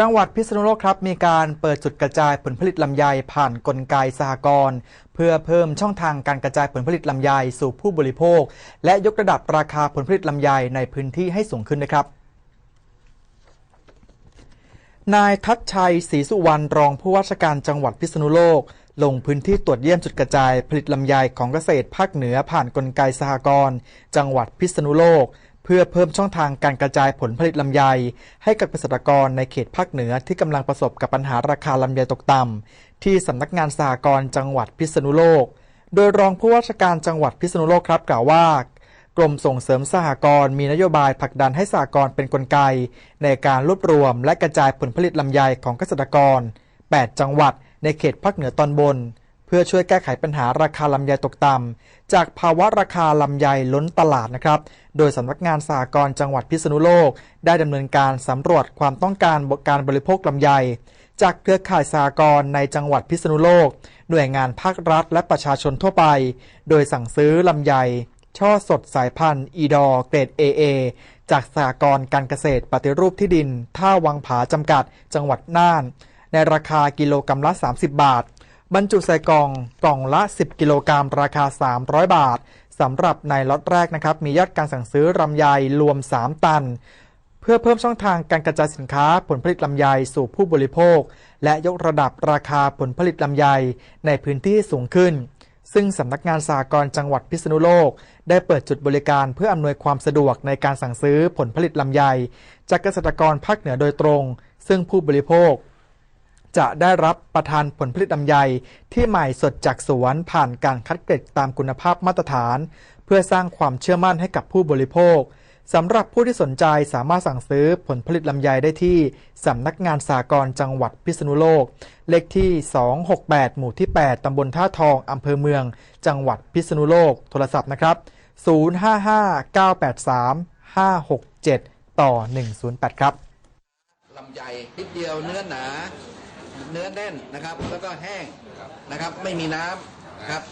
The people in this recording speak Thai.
จังหวัดพิษณุโลกครับมีการเปิดจุดกระจายผลผลิตลำไยผ่านกลไกสหกรณ์เพื่อเพิ่มช่องทางการกระจายผลผลิตลำไยสู่ผู้บริโภค และยกระดับราคาผลผลิตลำไยในพื้นที่ให้สูงขึ้นนะครับนายทัศชัยศรีสุวรรณรองผู้ว่าราชการจังหวัดพิษณุโลก ลงพื้นที่ตรวจเยี่ยมจุดกระจายผลิตลำไยของเกษตรภาคเหนือผ่านกลไกสหกรณ์จังหวัดพิษณุโลก เพื่อเพิ่มช่องทางการกระจายผลผลิตลำไย ให้กับเกษตรกรในเขตภาคเหนือที่กำลังประสบกับปัญหาราคาลำไยตกต่ำที่สำนักงานสหกรณ์จังหวัดพิษณุโลก โดยรองผู้ว่าราชการจังหวัดพิษณุโลกครับกล่าวว่ากรมส่งเสริมสหกรณ์มีนโยบายผลักดันให้สหกรณ์เป็นนกลไก ในการรวบรวมและกระจายผลผลิตลำไยของเกษตรกร 8 จังหวัดในเขตภาคเหนือตอนบน เพื่อช่วยแก้ไขปัญหาราคาลำไยตกต่ำจากภาวะราคาลำไยล้นตลาดนะครับ โดยสำนักงานสหกรจังหวัดพิษณุโลก ได้ดำเนินการสำรวจความต้องการการบริโภคลำไย จากเครือข่ายสหกรในจังหวัดพิษณุโลก หน่วยงานภาครัฐและประชาชนทั่วไป โดยสั่งซื้อลำไย ช่อสดสายพันธุ์อีดอเกรด AA จากสหกรการเกษตรปฏิรูปที่ดิน ท่าวังผาจำกัด จังหวัดน่าน ในราคากิโลกรรัมละ 30 บาท บรรจุใส่กล่องกล่องละ 10 กิโลกรัมราคา 300 บาทสำหรับในล็อตแรกนะครับ มียอดการสั่งซื้อลำไยรวม 3 ตัน เพื่อเพิ่มช่องทางการกระจายสินค้าผลผลิตลำไยสู่ผู้บริโภค และยกระดับราคาผลผลิตลำไยในพื้นที่สูงขึ้น ซึ่งสำนักงานสหกรจังหวัดพิษณุโลก ได้เปิดจุดบริการเพื่ออำนวยความสะดวกในการสั่งซื้อผลผลิตลำไย จากเกษตรกรภาคเหนือโดยตรง ซึ่งผู้บริโภค จะได้รับประทานผลผลิตลำไยที่ใหม่สดจากสวนผ่านการคัดเกรดตามคุณภาพมาตรฐาน เพื่อสร้างความเชื่อมั่นให้กับผู้บริโภคสำหรับผู้ที่สนใจสามารถสั่งซื้อผลผลิตลำไยได้ที่สำนักงานสากรจังหวัดพิษณุโลก เลขที่ 268 หมู่ที่ 8 ตำบลท่าทอง อำเภอเมือง จังหวัดพิษณุโลก โทรศัพท์นะครับ 055-983-567 ต่อ 108 ครับลำไยนิดเดียวเนื้อหนา เนื้อแน่นนะครับ แล้วก็แห้งนะครับ ไม่มีน้ำครับ